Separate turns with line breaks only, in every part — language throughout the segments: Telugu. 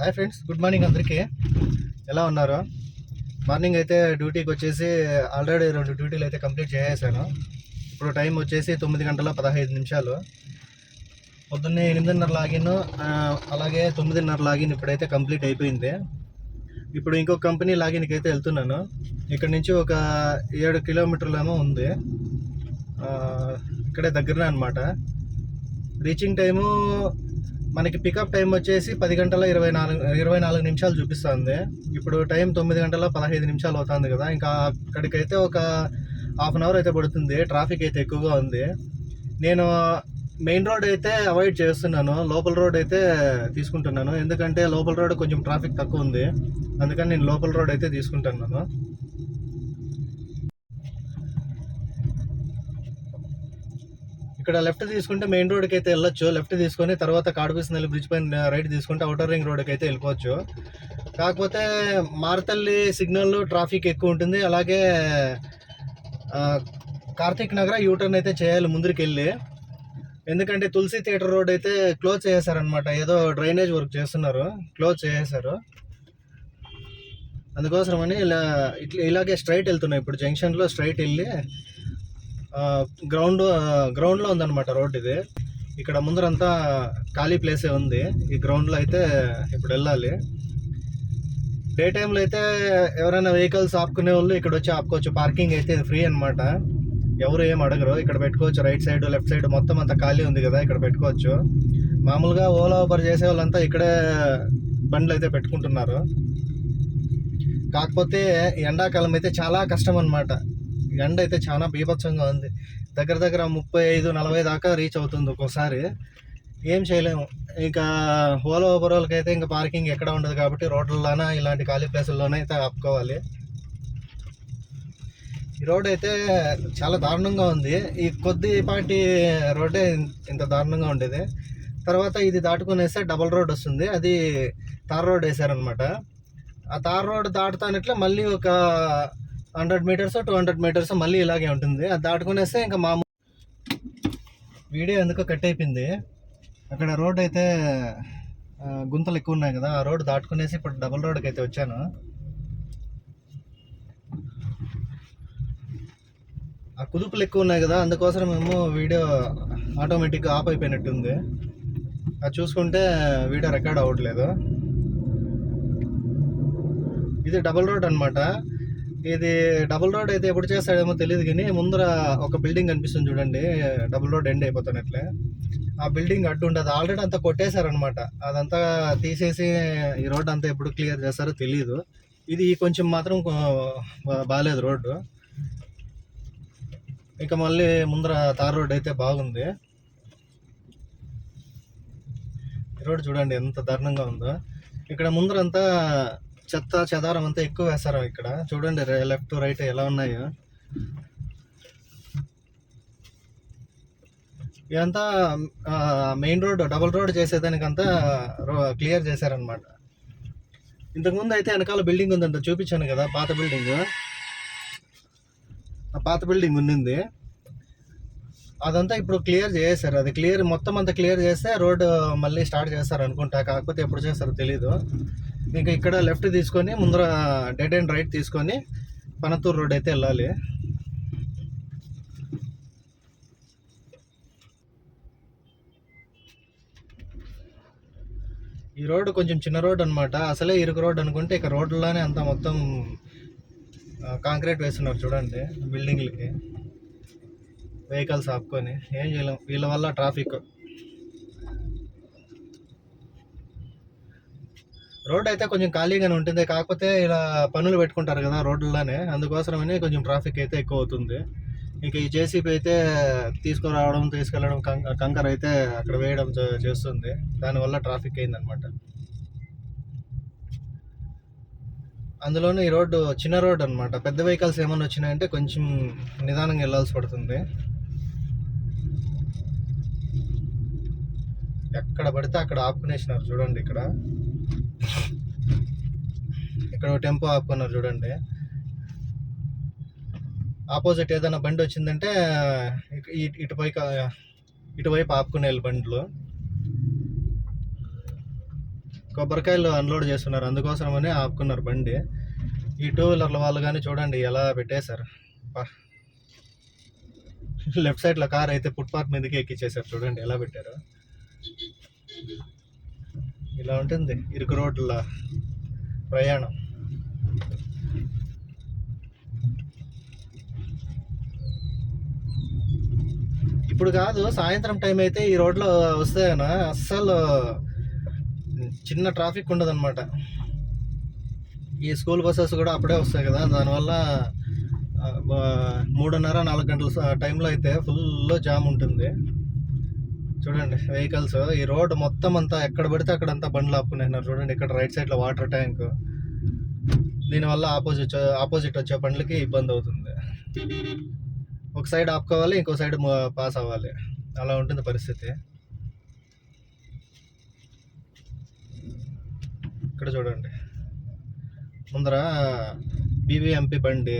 హాయ్ ఫ్రెండ్స్ గుడ్ మార్నింగ్ అందరికీ. ఎలా ఉన్నారు? మార్నింగ్ అయితే డ్యూటీకి వచ్చేసి ఆల్రెడీ రెండు డ్యూటీలు అయితే కంప్లీట్ చేసేసాను. ఇప్పుడు టైం వచ్చేసి తొమ్మిది గంటల పదహైదు నిమిషాలు. పొద్దున్నే ఎనిమిదిన్నర లాగిన్ అలాగే తొమ్మిదిన్నర లాగిన్ ఇప్పుడైతే కంప్లీట్ అయిపోయింది. ఇప్పుడు ఇంకొక కంపెనీ లాగిన్కి అయితే వెళ్తున్నాను. ఇక్కడ నుంచి ఒక ఏడు కిలోమీటర్లేమో ఉంది. ఇక్కడే దగ్గరనే అనమాట రీచింగ్ టైము మనకి పికప్ టైం వచ్చేసి పది గంటల ఇరవై నాలుగు ఇరవై నాలుగు నిమిషాలు చూపిస్తుంది. ఇప్పుడు టైం తొమ్మిది గంటల పదహైదు నిమిషాలు అవుతుంది కదా ఇంకా అక్కడికైతే ఒక హాఫ్ అన్ అవర్ అయితే పడుతుంది ట్రాఫిక్ అయితే ఎక్కువగా ఉంది. నేను మెయిన్ రోడ్ అయితే అవాయిడ్ చేస్తున్నాను లోపల రోడ్ అయితే తీసుకుంటున్నాను. ఎందుకంటే లోపల రోడ్ కొంచెం ట్రాఫిక్ తక్కువ ఉంది అందుకని నేను లోపల రోడ్ అయితే తీసుకుంటున్నాను. ఇక్కడ లెఫ్ట్ తీసుకుంటే మెయిన్ రోడ్కి అయితే వెళ్ళొచ్చు. లెఫ్ట్ తీసుకొని తర్వాత కాడుపిస్తున్న బ్రిడ్జ్ పైన uh, రైట్ తీసుకుంటే అవుటర్ రింగ్ రోడ్కి అయితే వెళ్ళిపోవచ్చు. కాకపోతే మారతల్లి సిగ్నల్ ట్రాఫిక్ ఎక్కువ ఉంటుంది. అలాగే uh, కార్తీక్ నగర యూటర్న్ అయితే చేయాలి ముందుకు వెళ్ళి ఎందుకంటే తులసి థియేటర్ రోడ్ అయితే క్లోజ్ చేసేసారనమాట ఏదో డ్రైనేజ్ వర్క్ చేస్తున్నారు. క్లోజ్ చేసేసారు అందుకోసమని ఇలా ఇట్లా ఇలాగే స్ట్రైట్ వెళ్తున్నాయి. ఇప్పుడు జంక్షన్లో స్ట్రైట్ వెళ్ళి గ్రౌండ్ గ్రౌండ్లో ఉందన్నమాట రోడ్ ఇది. ఇక్కడ ముందరంతా ఖాళీ ప్లేసే ఉంది. ఈ గ్రౌండ్లో అయితే ఇప్పుడు వెళ్ళాలి. డే టైంలో అయితే ఎవరైనా వెహికల్స్ ఆపుకునే వాళ్ళు ఇక్కడ వచ్చి ఆపుకోవచ్చు. పార్కింగ్ అయితే ఇది ఫ్రీ అనమాట ఎవరు ఏం అడగరు. ఇక్కడ పెట్టుకోవచ్చు. రైట్ సైడ్ లెఫ్ట్ సైడ్ మొత్తం అంతా ఖాళీ ఉంది కదా ఇక్కడ పెట్టుకోవచ్చు. మామూలుగా ఓలా ఊబర్ చేసే వాళ్ళంతా ఇక్కడే బండ్లు అయితే పెట్టుకుంటున్నారు. కాకపోతే ఎండాకాలం అయితే చాలా కష్టం అనమాట ఎండ అయితే చాలా బీభత్సంగా ఉంది. దగ్గర దగ్గర ముప్పై ఐదు నలభై దాకా రీచ్ అవుతుంది ఒక్కోసారి. ఏం చేయలేము. ఇంకా ఓలా ఓవరాల్కి అయితే ఇంకా పార్కింగ్ ఎక్కడ ఉండదు కాబట్టి రోడ్లలోన ఇలాంటి ఖాళీ ప్లేసుల్లోనే అయితే ఆపుకోవాలి. ఈ రోడ్ అయితే చాలా దారుణంగా ఉంది. ఈ కొద్దిపాటి రోడ్డే ఇంత దారుణంగా ఉండేది. తర్వాత ఇది దాటుకునేస్తే డబల్ రోడ్ వస్తుంది. అది తార్ రోడ్ వేసారనమాట ఆ తార్ రోడ్ దాటుతానట్లే మళ్ళీ ఒక hundred metres two hundred metres మళ్ళీ ఇలాగే ఉంటుంది. అది దాటుకునేస్తే ఇంకా మామూలు వీడియో ఎందుకో కట్ అయిపోయింది. అక్కడ రోడ్ అయితే గుంతలు ఎక్కువ ఉన్నాయి కదా ఆ రోడ్ దాటుకునేసి ఇప్పుడు డబల్ రోడ్కి అయితే వచ్చాను. ఆ కుదుపులు ఎక్కువ ఉన్నాయి కదా అందుకోసం మేము వీడియో ఆటోమేటిక్గా ఆఫ్ అయిపోయినట్టుంది. అది చూసుకుంటే వీడియో రికార్డ్ అవ్వట్లేదు. ఇది డబుల్ రోడ్ అన్నమాట. ఇది డబుల్ రోడ్ అయితే ఎప్పుడు చేస్తాడేమో తెలియదు కానీ ముందర ఒక బిల్డింగ్ కనిపిస్తుంది చూడండి. డబుల్ రోడ్ ఎండ్ అయిపోతున్నట్లే. ఆ బిల్డింగ్ అడ్డు ఉండదు. ఆల్రెడీ అంతా కొట్టేశారనమాట అదంతా తీసేసి ఈ రోడ్ అంతా ఎప్పుడు క్లియర్ చేస్తారో తెలియదు ఇది కొంచెం మాత్రం బాగాలేదు రోడ్డు. ఇక మళ్ళీ ముందర తార్ రోడ్ అయితే బాగుంది. ఈ రోడ్ చూడండి ఎంత దారుణంగా ఉందో. ఇక్కడ ముందరంతా చెత్త చెదారం అంతా ఎక్కువ వేస్తారు ఇక్కడ. చూడండి లెఫ్ట్ రైట్ ఎలా ఉన్నాయో. ఇదంతా మెయిన్ రోడ్ డబుల్ రోడ్ చేసేదానికంతా క్లియర్ చేశారనమాట ఇంతకుముందు అయితే వెనకాల బిల్డింగ్ ఉందంట చూపించాను కదా పాత బిల్డింగ్. ఆ పాత బిల్డింగ్ ఉండింది. అదంతా ఇప్పుడు క్లియర్ చేశారు అది క్లియర్ మొత్తం అంతా క్లియర్ చేస్తే రోడ్ మళ్ళీ స్టార్ట్ చేస్తారు అనుకుంటా కాకపోతే ఎప్పుడు చేస్తారో తెలీదు. మీకు ఇక్కడ లెఫ్ట్ తీసుకొని ముందర డెడ్ అండ్ రైట్ తీసుకొని పనతూరు రోడ్ అయితే వెళ్ళాలి. ఈ రోడ్డు కొంచెం చిన్న రోడ్ అనమాట అసలే ఇరుకు రోడ్ అనుకుంటే ఇక రోడ్లోనే అంతా మొత్తం కాంక్రీట్ వేస్తున్నారు చూడండి బిల్డింగ్లకి వెహికల్స్ ఆపుకొని ఏం చేయలేం. వీళ్ళ వల్ల ట్రాఫిక్ రోడ్ అయితే కొంచెం ఖాళీగానే ఉంటుంది. కాకపోతే ఇలా పనులు పెట్టుకుంటారు కదా రోడ్లలోనే. అందుకోసమని కొంచెం ట్రాఫిక్ అయితే ఎక్కువ అవుతుంది ఇంక ఈ జేసీబీ అయితే తీసుకురావడం తీసుకెళ్ళడం కంక కంకర అయితే అక్కడ వేయడం చేస్తుంది. దానివల్ల ట్రాఫిక్ అయిందనమాట. అందులోనే ఈ రోడ్డు చిన్న రోడ్ అనమాట. పెద్ద వెహికల్స్ ఏమైనా వచ్చినాయంటే కొంచెం నిదానంగా వెళ్ళాల్సి పడుతుంది. ఎక్కడ పడితే అక్కడ ఆపుకునేసినారు. చూడండి ఇక్కడ. ఇక్కడ టెంపో ఆపుకున్నారు చూడండి. ఆపోజిట్ ఏదైనా బండి వచ్చిందంటే ఇటుపై ఇటుపైకి ఇటువైపు ఆపుకునే బండ్లు. కొబ్బరికాయలు అన్లోడ్ చేస్తున్నారు అందుకోసమనే ఆపుకున్నారు బండి. ఈ టూ వీలర్ల వాళ్ళు కానీ చూడండి ఎలా పెట్టేశారు. లెఫ్ట్ సైడ్లో కార్ అయితే ఫుట్పాత్ మీదకి ఎక్కిచ్చేసారు చూడండి ఎలా పెట్టారు. ఇలా ఉంటుంది ఇరుకు రోడ్ల ప్రయాణం. ఇప్పుడు కాదు సాయంత్రం టైం అయితే ఈ రోడ్లో వస్తాయన? అస్సలు చిన్న ట్రాఫిక్ ఉండదు అనమాట ఈ స్కూల్ బస్సెస్ కూడా అప్పుడే వస్తాయి కదా దానివల్ల మూడున్నర నాలుగు గంటల టైంలో అయితే ఫుల్ జామ్ ఉంటుంది. చూడండి వెహికల్స్ ఈ రోడ్ మొత్తం అంతా ఎక్కడ పడితే అక్కడ అంతా బండ్లు ఆపుకున్నారు చూడండి ఇక్కడ రైట్ సైడ్లో వాటర్ ట్యాంక్ దీనివల్ల ఆపోజిట్ ఆపోజిట్ వచ్చే బండ్లకి ఇబ్బంది అవుతుంది. ఒక సైడ్ ఆపుకోవాలి ఇంకో సైడ్ పాస్ అవ్వాలి. అలా ఉంటుంది పరిస్థితి. ఇక్కడ చూడండి. ముందర బీబీఎంపీ బండి.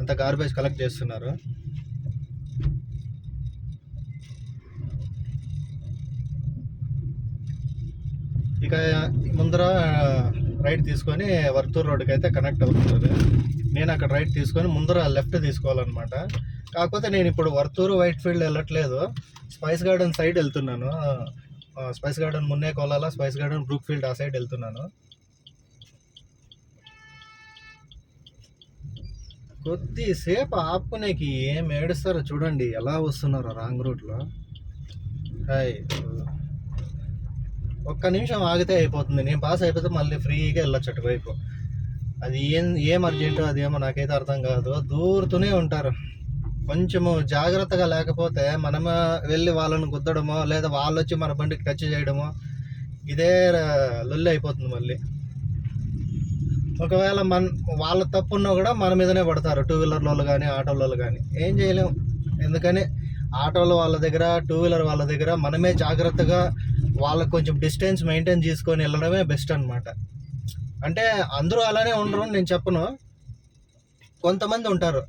అంతా గార్బేజ్ కలెక్ట్ చేస్తున్నారు. ఇక ముందర రైట్ తీసుకొని వర్తూర్ రోడ్డుకి అయితే కనెక్ట్ అవుతుంది నేను అక్కడ రైట్ తీసుకొని ముందర లెఫ్ట్ తీసుకోవాలన్నమాట. కాకపోతే నేను ఇప్పుడు వర్తూరు వైట్ ఫీల్డ్ వెళ్ళట్లేదు. స్పైస్ గార్డెన్ సైడ్ వెళ్తున్నాను. స్పైస్ గార్డెన్ మున్నే కొలాల స్పైస్ గార్డెన్ బ్రూక్ ఫీల్డ్ ఆ సైడ్ వెళ్తున్నాను. కొద్దిసేపు ఆపుకునేకి ఏం ఏడుస్తారో చూడండి. ఎలా వస్తున్నారో రాంగ్ రూట్లో. హాయ్. ఒక్క నిమిషం ఆగితే అయిపోతుంది. నేను పాస్ అయిపోతే మళ్ళీ ఫ్రీగా వెళ్ళొచ్చు అటువైపు. అది ఏం ఏం అర్జెంటు అదేమో నాకైతే అర్థం కాదు. దూరుతూనే ఉంటారు. కొంచెము జాగ్రత్తగా లేకపోతే మనము వెళ్ళి వాళ్ళని గుద్దడమో లేదా వాళ్ళు వచ్చి మన బండికి టచ్ చేయడమో ఇదే లొల్లి అయిపోతుంది మళ్ళీ. ఒకవేళ మన వాళ్ళ తప్పున్నా కూడా మన మీదనే పడతారు. టూ వీలర్ వాళ్ళు కానీ ఆటోలలో కానీ ఏం చేయలేము ఎందుకని? ఆటోల వాళ్ళ దగ్గర టూ వీలర్ వాళ్ళ దగ్గర మనమే జాగ్రత్తగా వాళ్ళకి కొంచెం డిస్టెన్స్ మెయింటైన్ చేసుకొని వెళ్ళడమే బెస్ట్ అనమాట అంటే అందరూ అలానే ఉండరు నేను చెప్పను. కొంతమంది ఉంటారు.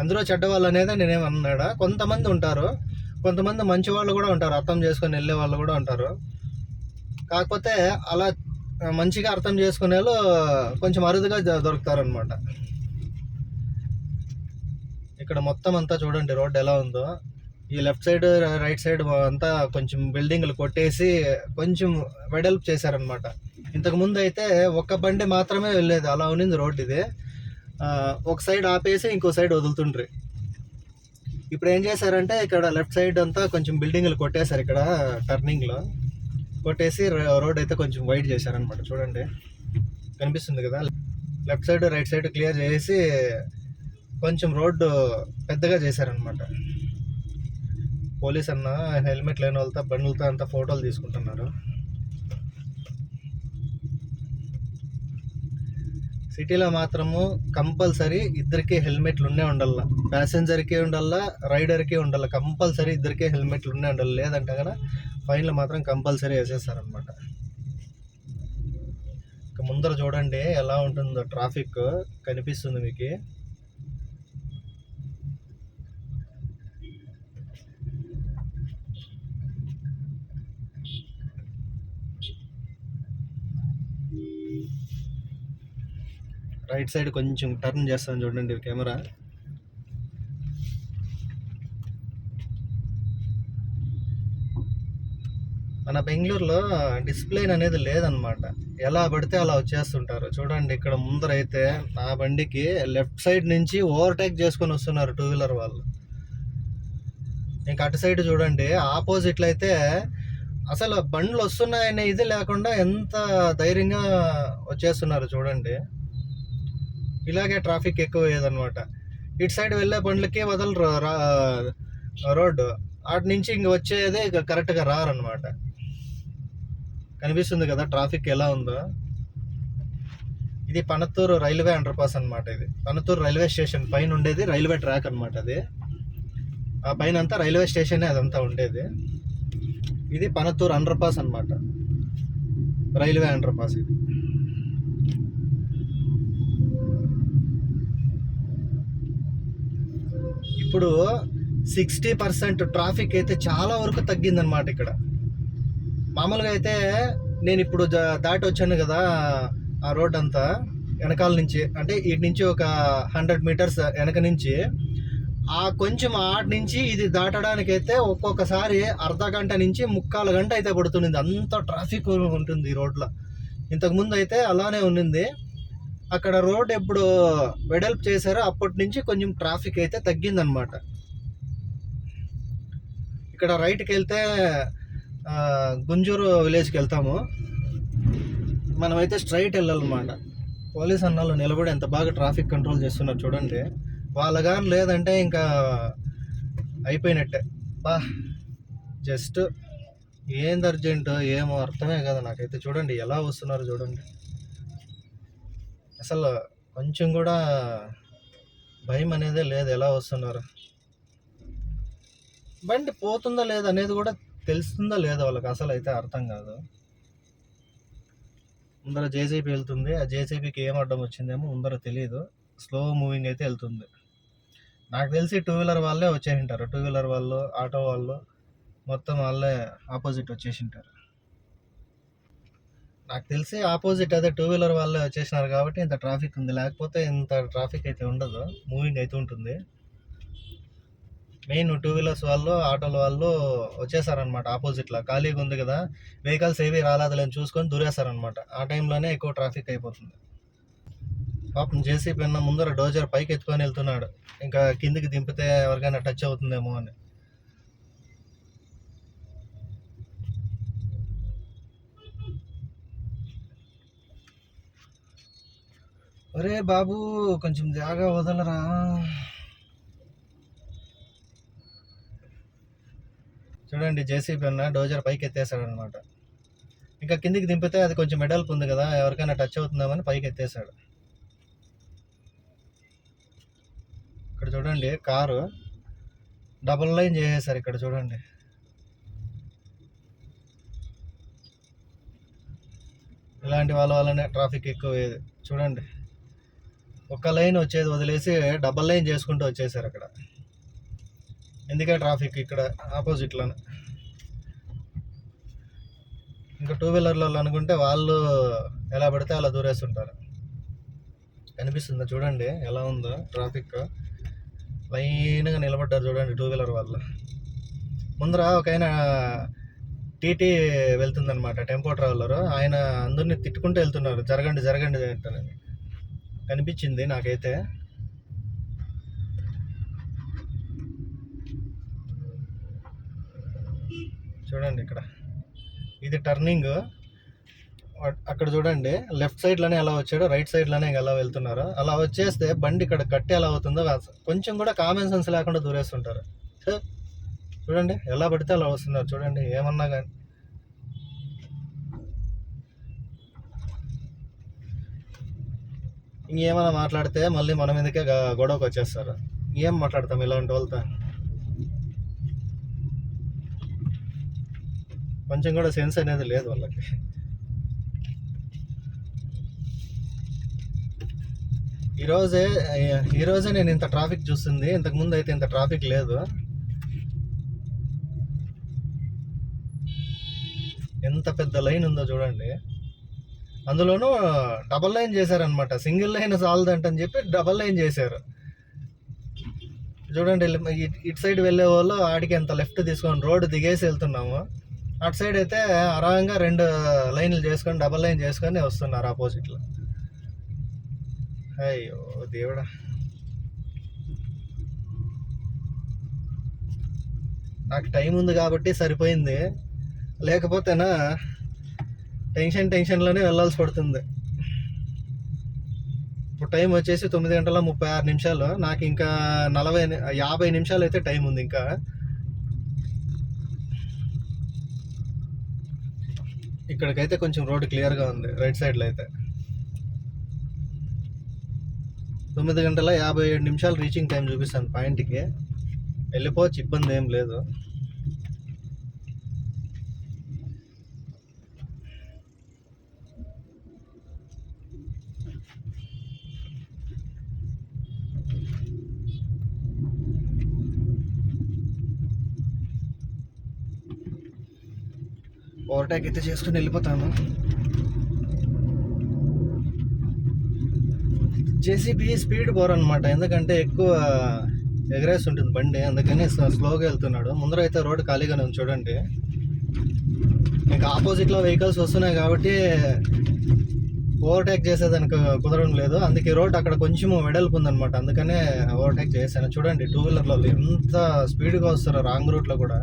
అందరూ చెడ్డవాళ్ళు అనేది నేనేమన్నాడా కొంతమంది ఉంటారు. కొంతమంది మంచి వాళ్ళు కూడా ఉంటారు. అర్థం చేసుకొని వెళ్ళే వాళ్ళు కూడా ఉంటారు. కాకపోతే అలా మంచిగా అర్థం చేసుకునే వాళ్ళు కొంచెం అరుదుగా దొరుకుతారనమాట ఇక్కడ మొత్తం అంతా చూడండి రోడ్ ఎలా ఉందో. ఈ లెఫ్ట్ సైడ్ రైట్ సైడ్ అంతా కొంచెం బిల్డింగ్లు కొట్టేసి కొంచెం వెడల్పు చేశారనమాట ఇంతకు ముందు అయితే ఒక బండి మాత్రమే వెళ్ళేది అలా ఉన్నింది రోడ్ ఇది. ఒక సైడ్ ఆపేసి ఇంకో సైడ్ వదులుతుండ్రి. ఇప్పుడు ఏం చేశారంటే ఇక్కడ లెఫ్ట్ సైడ్ అంతా కొంచెం బిల్డింగ్లు కొట్టేశారు ఇక్కడ టర్నింగ్లో. కొట్టేసి రోడ్ అయితే కొంచెం వైడ్ చేశారనమాట చూడండి. కనిపిస్తుంది కదా? Left side right side clear చేసి కొంచెం రోడ్డు పెద్దగా చేశారనమాట పోలీస్ అన్న హెల్మెట్ లేని వాళ్ళతో బండ్లతో అంత ఫోటోలు తీసుకుంటున్నారు. సిటీలో మాత్రము కంపల్సరీ ఇద్దరికి హెల్మెట్లు ఉండే ఉండాల ప్యాసింజర్కి ఉండాలా రైడర్కి ఉండాల కంపల్సరీ ఇద్దరికి హెల్మెట్లు ఉండే ఉండాలి లేదంటే కదా ఫైన్లు మాత్రం కంపల్సరీ వేసేస్తారనమాట ముందర చూడండి ఎలా ఉంటుందో ట్రాఫిక్ కనిపిస్తుంది మీకు. రైట్ సైడ్ కొంచెం టర్న్ చేస్తాను చూడండి కెమెరా. మన బెంగళూరులో డిస్ప్లేన్ అనేది లేదనమాట ఎలా పడితే అలా వచ్చేస్తుంటారు. చూడండి ఇక్కడ ముందర అయితే నా బండికి లెఫ్ట్ సైడ్ నుంచి ఓవర్టేక్ చేసుకొని వస్తున్నారు టూ వీలర్ వాళ్ళు. ఇంకా అటు సైడ్ చూడండి ఆపోజిట్లో అయితే అసలు బండ్లు వస్తున్నాయనే ఇది లేకుండా ఎంత ధైర్యంగా వచ్చేస్తున్నారు చూడండి. ఇలాగే ట్రాఫిక్ ఎక్కువ అనమాట ఇటు సైడ్ వెళ్ళే బండ్లకి వదలరు రా- రోడ్డు. అటు నుంచి ఇంక వచ్చేది ఇక కరెక్ట్గా రారనమాట కనిపిస్తుంది కదా ట్రాఫిక్ ఎలా ఉందో. ఇది పనత్తూరు రైల్వే అండర్ పాస్ అనమాట ఇది. పనత్తూరు రైల్వే స్టేషన్ పైన ఉండేది రైల్వే ట్రాక్ అనమాట అది. ఆ పైన అంతా రైల్వే స్టేషనే అదంతా ఉండేది. ఇది పనత్తూరు అండర్ పాస్ అనమాట రైల్వే అండర్ పాస్ ఇది. ఇప్పుడు సిక్స్టీ పర్సెంట్ ట్రాఫిక్ అయితే చాలా వరకు తగ్గిందనమాట ఇక్కడ. మామూలుగా అయితే నేను ఇప్పుడు దాటి వచ్చాను కదా ఆ రోడ్ అంతా వెనకాల నుంచి అంటే ఇటు నుంచి ఒక హండ్రెడ్ మీటర్స్ వెనక నుంచి ఆ కొంచెం ఆట నుంచి ఇది దాటడానికి అయితే ఒక్కొక్కసారి అర్ధ గంట నుంచి ముక్కాలు గంట అయితే పడుతుంది. అంత ట్రాఫిక్ ఉంటుంది ఈ రోడ్లో. ఇంతకుముందు అయితే అలానే ఉన్నింది. అక్కడ రోడ్ ఎప్పుడు వెడల్పు చేశారో అప్పటి నుంచి కొంచెం ట్రాఫిక్ అయితే తగ్గిందనమాట. ఇక్కడ రైట్కి వెళ్తే గుంజూరు విలేజ్కి వెళ్తాము. మనమైతే స్ట్రైట్ వెళ్ళాలన్నమాట. పోలీస్ అన్నాళ్ళు నిలబడి ఎంత బాగా ట్రాఫిక్ కంట్రోల్ చేస్తున్నారు చూడండి. వాళ్ళ కానీ లేదంటే ఇంకా అయిపోయినట్టే. బా జస్ట్ ఏంది అర్జెంటు? ఏమో అర్థమే కదా నాకైతే. చూడండి ఎలా వస్తున్నారు చూడండి. అసలు కొంచెం కూడా భయం అనేదే లేదు ఎలా వస్తున్నారు. బండి పోతుందా లేదా అనేది కూడా తెలుస్తుందా లేదా వాళ్ళకి అసలు అయితే అర్థం కాదు. ముందర జేసీబీ వెళ్తుంది. ఆ జేసీబీకి ఏం అడ్డం వచ్చిందేమో ముందర తెలియదు స్లో మూవింగ్ అయితే వెళ్తుంది. నాకు తెలిసి టూ వీలర్ వాళ్ళే వచ్చేసింటారు. టూ వీలర్ వాళ్ళు ఆటో వాళ్ళు మొత్తం వాళ్ళే ఆపోజిట్ వచ్చేసింటారు. నాకు తెలిసి ఆపోజిట్ అదే టూ వీలర్ వాళ్ళే వచ్చేసినారు కాబట్టి ఇంత ట్రాఫిక్ ఉంది. లేకపోతే ఇంత ట్రాఫిక్ అయితే ఉండదు. మూవింగ్ అయితే ఉంటుంది. మెయిన్ టూ వీలర్స్ వాళ్ళు ఆటోల వాళ్ళు వచ్చేసారనమాట ఆపోజిట్లో ఖాళీగా ఉంది కదా. వెహికల్స్ ఏవి లేని చూసుకొని దూరేశారనమాట ఆ టైంలోనే ఎక్కువ ట్రాఫిక్ అయిపోతుంది. పాపం జేసీబీ అన్న ముందర డోజర్ పైకి ఎత్తుకొని వెళ్తున్నాడు. ఇంకా కిందికి దింపితే ఎవరికైనా టచ్ అవుతుందేమో అని. ఒరే బాబు కొంచెం జాగా వదలరా. చూడండి జేసీబీ అన్న డోజర్ పైకి ఎత్తేసాడు అనమాట ఇంకా కిందికి దింపితే అది కొంచెం మెడల్పు ఉంది కదా ఎవరికైనా టచ్ అవుతుందామని పైకి ఎత్తేసాడు చూడండి కారు డబుల్ లైన్ చేసేసారు ఇక్కడ చూడండి. ఇలాంటి వాళ్ళ వల్లనే ట్రాఫిక్ ఎక్కువ చూడండి. ఒక లైన్ వచ్చేది వదిలేసి డబల్ లైన్ చేసుకుంటూ వచ్చేసారు అక్కడ. ఎందుకే ట్రాఫిక్ ఇక్కడ ఆపోజిట్లోనే? ఇంకా టూ వీలర్లలో అనుకుంటే వాళ్ళు ఎలా పడితే అలా దూరేస్తుంటారు. కనిపిస్తుందా చూడండి ఎలా ఉందో ట్రాఫిక్. లైన్గా నిలబడ్డారు చూడండి టూ వీలర్ వాళ్ళు. ముందర ఒక ఆయన టీటీ వెళ్తుందనమాట టెంపో ట్రావెలర్ ఆయన అందరినీ తిట్టుకుంటూ వెళ్తున్నారు. జరగండి జరగండి అంటారని కనిపించింది నాకైతే. చూడండి ఇక్కడ. ఇది టర్నింగ్ అక్కడ చూడండి లెఫ్ట్ సైడ్లోనే ఎలా వచ్చాడో రైట్ సైడ్లోనే ఎలా వెళ్తున్నారు. అలా వచ్చేస్తే బండి ఇక్కడ కట్టి ఎలా అవుతుందో కొంచెం కూడా కామన్ సెన్స్ లేకుండా దూరేస్తుంటారు. చూడండి ఎలా పడితే అలా వస్తున్నారు. చూడండి ఏమన్నా కానీ ఇంకేమైనా మాట్లాడితే మళ్ళీ మన మీదకే గొడవకు వచ్చేస్తారు. ఏం మాట్లాడతాం ఇలాంటి వాళ్ళతో? కొంచెం కూడా సెన్స్ అనేది లేదు వాళ్ళకి. ఈరోజే ఈరోజే నేను ఇంత ట్రాఫిక్ చూస్తుంది. ఇంతకు ముందు అయితే ఇంత ట్రాఫిక్ లేదు. ఎంత పెద్ద లైన్ ఉందో చూడండి. అందులోనూ డబల్ లైన్ చేశారనమాట సింగిల్ లైన్ చాలదంటని చెప్పి డబల్ లైన్ చేశారు. చూడండి ఇటు సైడ్ వెళ్ళే వాళ్ళు ఆడికి ఎంత లెఫ్ట్ తీసుకొని రోడ్డు దిగేసి వెళ్తున్నాము. అటు సైడ్ అయితే అరాంగా రెండు లైన్లు చేసుకొని డబల్ లైన్ చేసుకొని వస్తున్నారు ఆపోజిట్లో అయ్యో దేవుడా. నాకు టైం ఉంది కాబట్టి సరిపోయింది. లేకపోతేనా టెన్షన్ టెన్షన్లోనే వెళ్ళాల్సి పడుతుంది. ఇప్పుడు టైం వచ్చేసి తొమ్మిది గంటల ముప్పై ఆరు నిమిషాలు. నాకు ఇంకా నలభై యాభై నిమిషాలు అయితే టైం ఉంది ఇంకా. ఇక్కడికైతే కొంచెం రోడ్డు క్లియర్గా ఉంది. రైట్ సైడ్లో అయితే. తొమ్మిది గంటల యాభై ఏడు నిమిషాలు రీచింగ్ టైం చూపిస్తాను పాయింట్కి. వెళ్ళిపోవచ్చు ఇబ్బంది ఏం లేదు. ఓవర్టేక్ అయితే చేసుకుని వెళ్ళిపోతాను. జేసీబీ స్పీడ్ పోర్ అనమాట ఎందుకంటే ఎక్కువ ఎగరేసి ఉంటుంది బండి. అందుకని స్లోగా వెళ్తున్నాడు. ముందర అయితే రోడ్ ఖాళీగానే ఉంది చూడండి. ఇంకా ఆపోజిట్లో వెహికల్స్ వస్తున్నాయి కాబట్టి ఓవర్టేక్ చేసేదానికి కుదరడం లేదు. అందుకే రోడ్ అక్కడ కొంచెం వెడల్పు ఉందనమాట అందుకనే ఓవర్టేక్ చేశాను చూడండి టూ వీలర్లో ఎంత స్పీడ్గా వస్తారో రాంగ్ రూట్లో కూడా.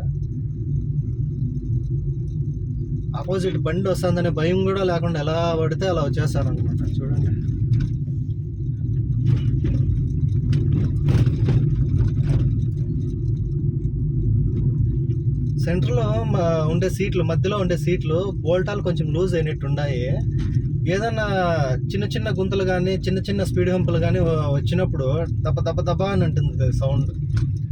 ఆపోజిట్ బండి వస్తుందనే భయం కూడా లేకుండా ఎలా పడితే అలా వచ్చేస్తాను అనమాట చూడండి. సెంటర్లో ఉండే సీట్లు మధ్యలో ఉండే సీట్లు బోల్టాలు కొంచెం లూజ్ అయినట్టు ఉన్నాయి ఏదన్నా చిన్న చిన్న గుంతలు కానీ చిన్న చిన్న స్పీడ్ హంపులు కానీ వచ్చినప్పుడు దప్ప దప్ప దప్ప అని ఉంటుంది సౌండ్.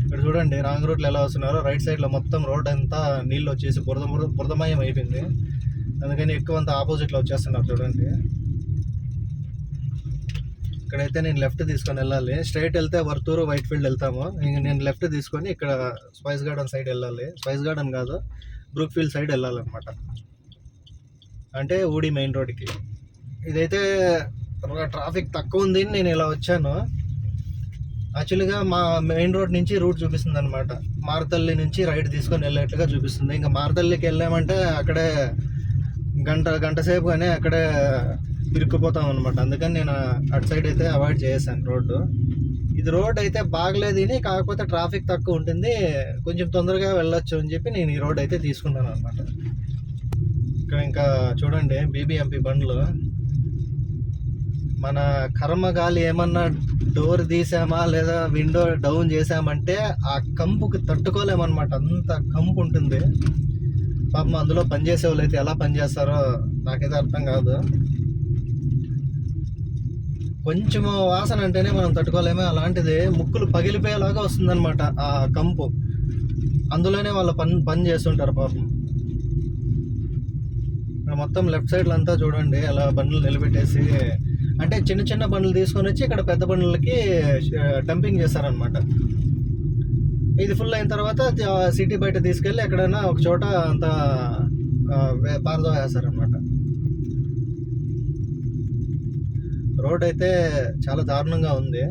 ఇక్కడ చూడండి రాంగ్ రూట్లో ఎలా వస్తున్నారో. రైట్ సైడ్లో మొత్తం రోడ్ అంతా నీళ్ళు వచ్చేసి బురద బురద బురదమయం అయిపోయింది. అందుకని ఎక్కువ అంతా ఆపోజిట్లో వచ్చేస్తున్నారు చూడండి. ఇక్కడైతే నేను లెఫ్ట్ తీసుకొని వెళ్ళాలి. స్ట్రైట్ వెళ్తే వర్తూరు వైట్ ఫీల్డ్ వెళ్తాము. ఇంక నేను లెఫ్ట్ తీసుకొని ఇక్కడ స్పైస్ గార్డెన్ సైడ్ వెళ్ళాలి. స్పైస్ గార్డెన్ కాదు బ్రూక్ ఫీల్డ్ సైడ్ వెళ్ళాలన్నమాట. అంటే ఊడి మెయిన్ రోడ్కి ఇదైతే ట్రాఫిక్ తక్కువ ఉంది అని నేను ఇలా వచ్చాను. యాక్చువల్గా మా మెయిన్ రోడ్ నుంచి రూట్ చూపిస్తుంది అనమాట మారతల్లి నుంచి రైట్ తీసుకొని వెళ్ళేట్లుగా చూపిస్తుంది. ఇంకా మారతల్లికి వెళ్ళామంటే అక్కడే గంట గంట సేపు కానీ అక్కడే ఇరుక్కుపోతాం అనమాట అందుకని నేను అటు సైడ్ అయితే అవాయిడ్ చేసాను రోడ్డు. ఇది రోడ్ అయితే బాగలేదు కాకపోతే ట్రాఫిక్ తక్కువ ఉంటుంది కొంచెం తొందరగా వెళ్ళొచ్చు అని చెప్పి నేను ఈ రోడ్ అయితే తీసుకున్నాను అనమాట ఇక్కడ ఇంకా చూడండి బీబీఎంపీ బండ్లు. మన కర్మ గాలి ఏమన్నా డోర్ తీసామా లేదా విండో డౌన్ చేసామంటే ఆ కంపుకి తట్టుకోలేమన్నమాట. అంత కంపు ఉంటుంది. పాపం అందులో పనిచేసే వాళ్ళు అయితే ఎలా పనిచేస్తారో నాకైతే అర్థం కాదు. కొంచెం వాసన అంటేనే మనం తట్టుకోలేమే. అలాంటిది ముక్కులు పగిలిపోయేలాగా వస్తుందన్నమాట ఆ కంపు. అందులోనే వాళ్ళ పని పని చేస్తుంటారు పాపం. మొత్తం లెఫ్ట్ సైడ్లో అంతా చూడండి అలా బండ్లు నిలబెట్టేసి అంటే చిన్న చిన్న బండ్లు తీసుకొని వచ్చి ఇక్కడ పెద్ద బండ్లకి డంపింగ్ చేస్తారనమాట ఇది ఫుల్ అయిన తర్వాత సిటీ బయట తీసుకెళ్ళి ఎక్కడైనా ఒక చోట అంత పారదోసేస్తారనమాట రోడ్ అయితే చాలా దారుణంగా ఉంది.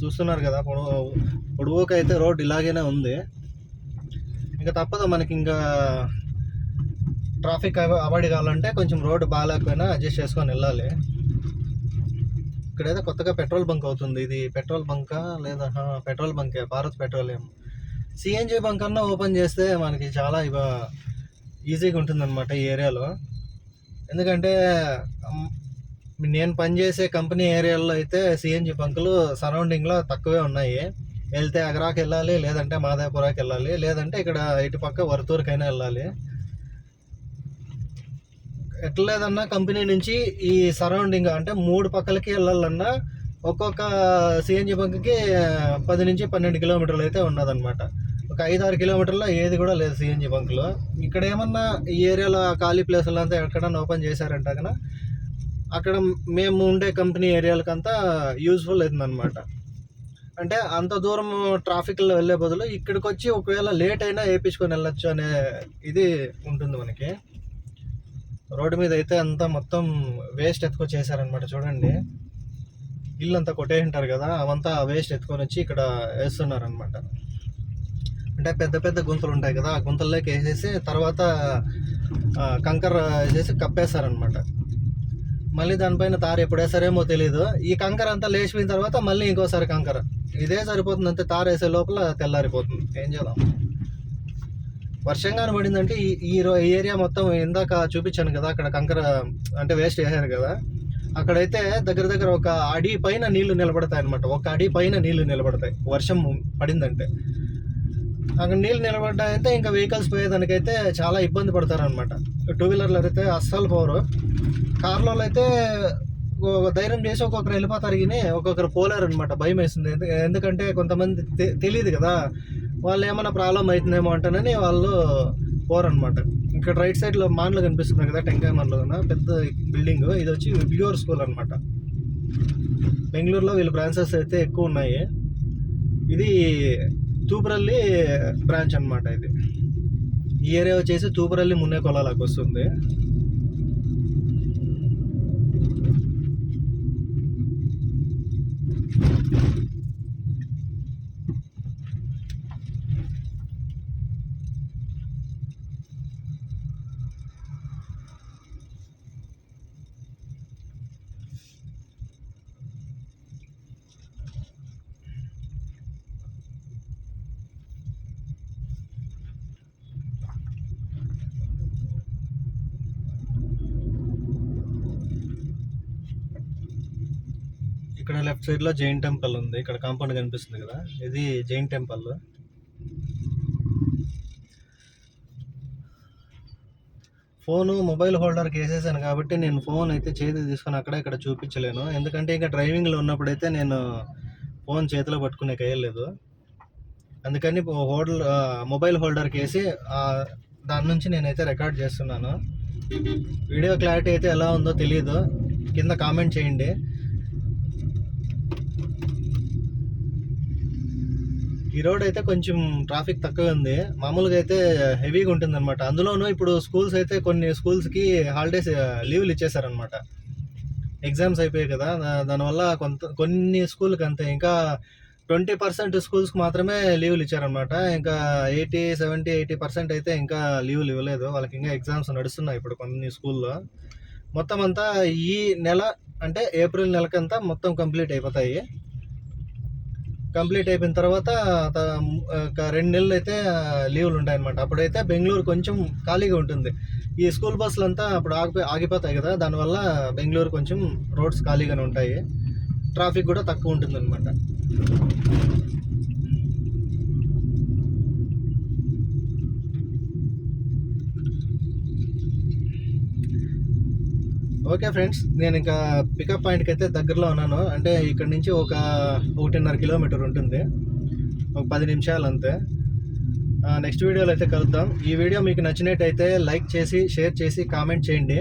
చూస్తున్నారు కదా పొడవు పొడవుకి అయితే రోడ్ ఇలాగేనే ఉంది. ఇంకా తప్పదు మనకి ఇంకా ట్రాఫిక్ అవాయిడ్ కావాలంటే కొంచెం రోడ్ బాగాలేకపోయినా అడ్జస్ట్ చేసుకొని వెళ్ళాలి. ఇక్కడైతే కొత్తగా పెట్రోల్ బంక్ అవుతుంది. ఇది పెట్రోల్ బంకా లేదా పెట్రోల్ బంకే భారత్ పెట్రోలియం. సిఎన్జి బంక్ అన్నా ఓపెన్ చేస్తే మనకి చాలా ఇవ ఈజీగా ఉంటుందన్నమాట ఈ ఏరియాలో. ఎందుకంటే నేను పనిచేసే కంపెనీ ఏరియాలో అయితే సిఎన్జి బంకులు సరౌండింగ్లో తక్కువే ఉన్నాయి. వెళ్తే అగరాకి వెళ్ళాలి లేదంటే మాదాపురాకి వెళ్ళాలి లేదంటే ఇక్కడ ఇటుపక్క వరతూరుకైనా వెళ్ళాలి. ఎట్లా లేదన్నా కంపెనీ నుంచి ఈ సరౌండింగ్ అంటే మూడు పక్కలకి వెళ్ళాలన్నా ఒక్కొక్క సిఎన్జి బంక్కి పది నుంచి పన్నెండు కిలోమీటర్లు అయితే ఉన్నదన్నమాట. ఒక ఐదు ఆరు కిలోమీటర్లో ఏది కూడా లేదు సిఎన్జి బంక్లో. ఇక్కడ ఏమన్నా ఈ ఏరియాలో ఖాళీ ప్లేసులు అంతా ఎక్కడన్నా ఓపెన్ చేశారంట కదా అక్కడ మేము ఉండే కంపెనీ ఏరియాలకంతా యూజ్ఫుల్ అవుతుందన్నమాట అంటే అంత దూరం ట్రాఫిక్లో వెళ్ళే బదులు ఇక్కడికి వచ్చి ఒకవేళ లేట్ అయినా వేయించుకొని వెళ్ళొచ్చు అనే ఇది ఉంటుంది మనకి. రోడ్డు మీద అయితే అంతా మొత్తం వేస్ట్ ఎత్తుకొచ్చేసారనమాట చూడండి. ఇల్లు అంతా కొట్టేసి ఉంటారు కదా అవంతా వేస్ట్ ఎత్తుకొని వచ్చి ఇక్కడ వేస్తున్నారనమాట అంటే పెద్ద పెద్ద గుంతలు ఉంటాయి కదా ఆ గుంతల్లోకి వేసేసి తర్వాత కంకర వేసేసి కప్పేస్తారనమాట మళ్ళీ దానిపైన తారు ఎప్పుడేసారేమో తెలియదు ఈ కంకర అంతా లేచిపోయిన తర్వాత మళ్ళీ ఇంకోసారి కంకర. ఇదే సరిపోతుంది అంతే తారు వేసే లోపల తెల్లారిపోతుంది. ఏం చేద్దాం? వర్షంగానే పడిందంటే ఈ ఈ ఈ ఏరియా మొత్తం ఇందాక చూపించాను కదా అక్కడ కంకర అంటే వేస్ట్ వేసారు కదా. అక్కడైతే దగ్గర దగ్గర ఒక అడి పైన నీళ్ళు నిలబడతాయి అనమాట ఒక అడి పైన నీళ్ళు నిలబడతాయి. వర్షం పడిందంటే. అక్కడ నీళ్ళు నిలబడ్డాయంటే ఇంకా వెహికల్స్ పోయేదానికైతే చాలా ఇబ్బంది పడతారు అనమాట టూ వీలర్లు అయితే అస్సలు పోరు. కార్లో అయితే ధైర్యం చేసి ఒక్కొక్కరు వెళ్ళిపోతారు కానీ ఒక్కొక్కరు పోలేరు అనమాట భయం వేసింది. ఎందుకంటే కొంతమంది తె- తెలియదు కదా. వాళ్ళు ఏమైనా ప్రాబ్లం అవుతుందేమో అంటేనని వాళ్ళు పోరనమాట ఇక్కడ రైట్ సైడ్లో మాన్లు కనిపిస్తున్నాయి కదా టెంకాయ మాన్లు పెద్ద బిల్డింగ్. ఇది వచ్చి బ్యూర్ స్కూల్ అనమాట బెంగళూరులో వీళ్ళ బ్రాంచెస్ అయితే ఎక్కువ ఉన్నాయి. ఇది తూపురల్లి బ్రాంచ్ అన్నమాట ఇది. ఈ ఏరియా వచ్చేసి తూపురల్లి మున్నే కొలాలకు వస్తుంది. ఇక్కడ లెఫ్ట్ సైడ్లో జైన్ టెంపుల్ ఉంది. ఇక్కడ కాంపౌండ్ కనిపిస్తుంది కదా. ఇది జైన్ టెంపుల్. ఫోను మొబైల్ హోల్డర్కి వేసేసాను కాబట్టి నేను ఫోన్ అయితే చేతి తీసుకొని అక్కడ ఇక్కడ చూపించలేను. ఎందుకంటే ఇంకా డ్రైవింగ్లో ఉన్నప్పుడైతే నేను ఫోన్ చేతిలో పట్టుకునే వేయలేదు అందుకని హోల్డర్ మొబైల్ హోల్డర్కి వేసి దాని నుంచి నేనైతే రికార్డ్ చేస్తున్నాను. వీడియో క్లారిటీ అయితే ఎలా ఉందో తెలియదు కింద కామెంట్ చేయండి. ఈ రోడ్ అయితే కొంచెం ట్రాఫిక్ తక్కువగా ఉంది మామూలుగా అయితే హెవీగా ఉంటుంది అనమాట అందులోనూ ఇప్పుడు స్కూల్స్ అయితే కొన్ని స్కూల్స్కి హాలిడేస్ లీవ్లు ఇచ్చేసారనమాట ఎగ్జామ్స్ అయిపోయాయి కదా దానివల్ల కొంత కొన్ని స్కూల్కి అంతే ఇంకా ట్వంటీ పర్సెంట్ స్కూల్స్కి మాత్రమే లీవ్లు ఇచ్చారనమాట ఇంకా ఎయిటీ సెవెంటీ ఎయిటీ పర్సెంట్ అయితే ఇంకా లీవ్లు ఇవ్వలేదు వాళ్ళకి ఇంకా ఎగ్జామ్స్ నడుస్తున్నాయి ఇప్పుడు కొన్ని స్కూల్లో. మొత్తం అంతా ఈ నెల అంటే ఏప్రిల్ నెలకంతా మొత్తం కంప్లీట్ అయిపోతాయి. కంప్లీట్ అయిపోయిన తర్వాత త- ఒక రెండు నెలలు అయితే లీవ్లు ఉంటాయన్నమాట. అప్పుడైతే బెంగళూరు కొంచెం ఖాళీగా ఉంటుంది. ఈ స్కూల్ బస్సులు అంతా అప్పుడు ఆగిపోయి ఆగిపోతాయి కదా. దానివల్ల బెంగళూరు కొంచెం రోడ్స్ ఖాళీగానే ఉంటాయి. ట్రాఫిక్ కూడా తక్కువ ఉంటుంది ఓకే ఫ్రెండ్స్ నేను ఇంకా పికప్ పాయింట్కి అయితే దగ్గరలో ఉన్నాను. అంటే ఇక్కడ నుంచి ఒక ఒకటిన్నర కిలోమీటర్ ఉంటుంది. ఒక పది నిమిషాలు అంతే. నెక్స్ట్ వీడియోలో అయితే కలుద్దాం. ఈ వీడియో మీకు నచ్చినట్టయితే లైక్ చేసి షేర్ చేసి కామెంట్ చేయండి.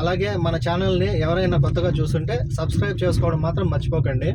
అలాగే మన ఛానల్ని ఎవరైనా కొత్తగా చూస్తుంటే సబ్స్క్రైబ్ చేసుకోవడం మాత్రం మర్చిపోకండి.